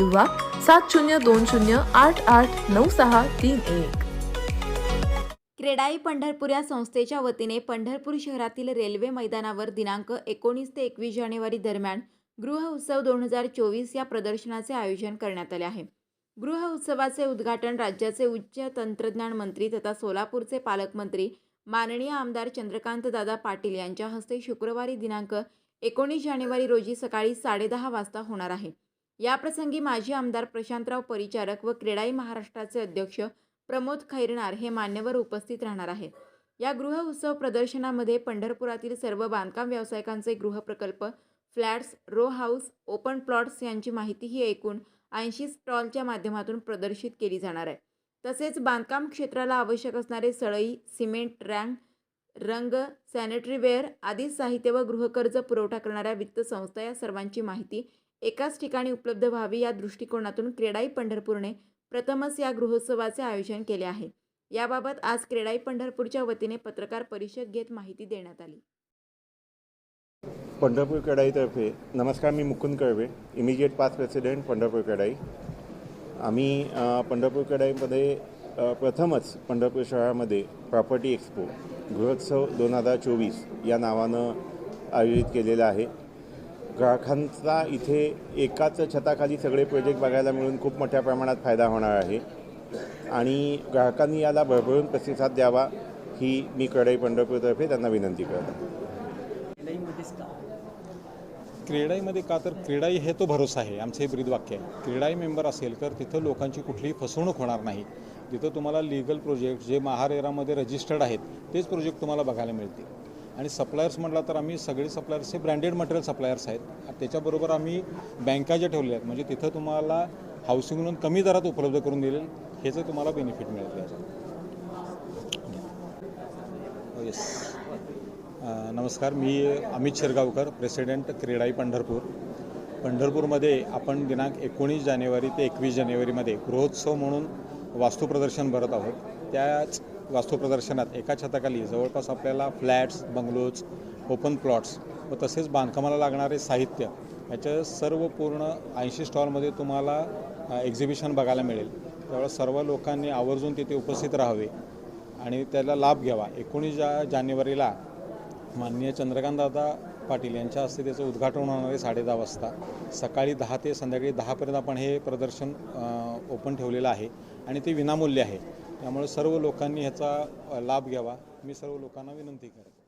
किंवा सात शून्य दोन शून्य आठ आठ नऊ सहा तीन एक. क्रेडाई पंढरपूर या संस्थेच्या वतीने पंढरपूर शहरातील रेल्वे मैदानावर दिनांक एकोणीस ते एकवीस जानेवारी दरम्यान गृह उत्सव दोन हजार चोवीस या प्रदर्शनाचे आयोजन करण्यात आले आहे. गृह उत्सवाचे उद्घाटन राज्याचे उच्च तंत्रज्ञान मंत्री तथा सोलापूरचे पालकमंत्री माननीय आमदार चंद्रकांत दादा पाटील यांच्या हस्ते शुक्रवारी दिनांक एकोणीस जानेवारी रोजी सकाळी साडेदहा वाजता होणार आहे. याप्रसंगी माजी आमदार प्रशांतराव परिचारक व क्रेडाई महाराष्ट्राचे अध्यक्ष प्रमोद खैरनार हे मान्यवर उपस्थित राहणार आहेत. या गृह उत्सव प्रदर्शनामध्ये पंढरपुरातील सर्व बांधकाम व्यावसायिकांचे गृहप्रकल्प flats row house open plots यांची माहितीही एकूण ऐंशी स्टॉलच्या माध्यमातून प्रदर्शित केली जाणार आहे. तसेच बांधकाम क्षेत्राला आवश्यक असणारे सळई सिमेंट रँग रंग सॅनिटरीवेअर आदी साहित्य व गृहकर्ज पुरवठा करणाऱ्या वित्त संस्था या सर्वांची माहिती एकाच ठिकाणी उपलब्ध व्हावी या दृष्टिकोनातून क्रेडाई पंढरपूरने प्रथमच या गृहोत्सवाचे आयोजन केले आहे. याबाबत आज क्रेडाई पंढरपूरच्या वतीने पत्रकार परिषद घेत माहिती देण्यात आली. पंढरपूर कडाईतर्फे नमस्कार मी Mukund Kalve immediate past president Pandharpur कडाई आम्ही पंढरपूर कडाईमध्ये प्रथमच पंढरपूर शहरामध्ये प्रॉपर्टी एक्सपो गृहोत्सव दोन हजार चोवीस या नावानं आयोजित केलेलं आहे. ग्राहकांचा इथे एकाच छताखाली सगळे प्रोजेक्ट बघायला मिळून खूप मोठ्या प्रमाणात फायदा होणार आहे. आणि ग्राहकांनी याला भरभरून प्रतिसाद द्यावा ही मी कडाई पंढरपूरतर्फे त्यांना विनंती करतो. क्रीडाईमध्ये का तर क्रीडाई हे तो भरोसा आहे आमचं हे ब्रीदवाक्य आहे. क्रीडाई मेंबर असेल तर तिथं लोकांची कुठलीही फसवणूक होणार नाही. तिथं तुम्हाला लिगल प्रोजेक्ट जे महारेरामध्ये रजिस्टर्ड आहेत तेच प्रोजेक्ट तुम्हाला बघायला मिळतील. आणि सप्लायर्स म्हटलं तर आम्ही सगळे सप्लायर्स हे ब्रँडेड मटेरियल सप्लायर्स आहेत. त्याच्याबरोबर आम्ही बँका ज्या ठेवल्या आहेत म्हणजे तिथं तुम्हाला हाऊसिंग लोन कमी दरात उपलब्ध करून दिलेलं ह्याचं तुम्हाला बेनिफिट मिळेल याचं येस oh, नमस्कार मी अमित शिरगावकर प्रेसिडेंट क्रीडाई पंढरपूर. पंढरपूरमध्ये आपण दिनांक एकोणीस जानेवारी ते एकवीस जानेवारीमध्ये गृहोत्सव म्हणून वास्तुप्रदर्शन भरत आहोत. त्याच वास्तुप्रदर्शनात एका छताखाली जवळपास आपल्याला फ्लॅट्स बंगलोज ओपन प्लॉट्स व तसेच बांधकामाला लागणारे साहित्य याच्या सर्व पूर्ण ऐंशी स्टॉलमध्ये तुम्हाला एक्झिबिशन बघायला मिळेल. त्यावेळेस सर्व लोकांनी आवर्जून तिथे उपस्थित राहावे आणि त्याला लाभ घ्यावा. एकोणीस जा जानेवारीला माननीय चंद्रकांतदादा पाटील यांच्या हस्ते त्याचं उद्घाटन होणार आहे साडेदहा वाजता. सकाळी दहा ते संध्याकाळी दहापर्यंत आपण हे प्रदर्शन ओपन ठेवलेलं आहे आणि ते विनामूल्य आहे. त्यामुळे सर्व लोकांनी ह्याचा लाभ घ्यावा. मी सर्व लोकांना विनंती करेन.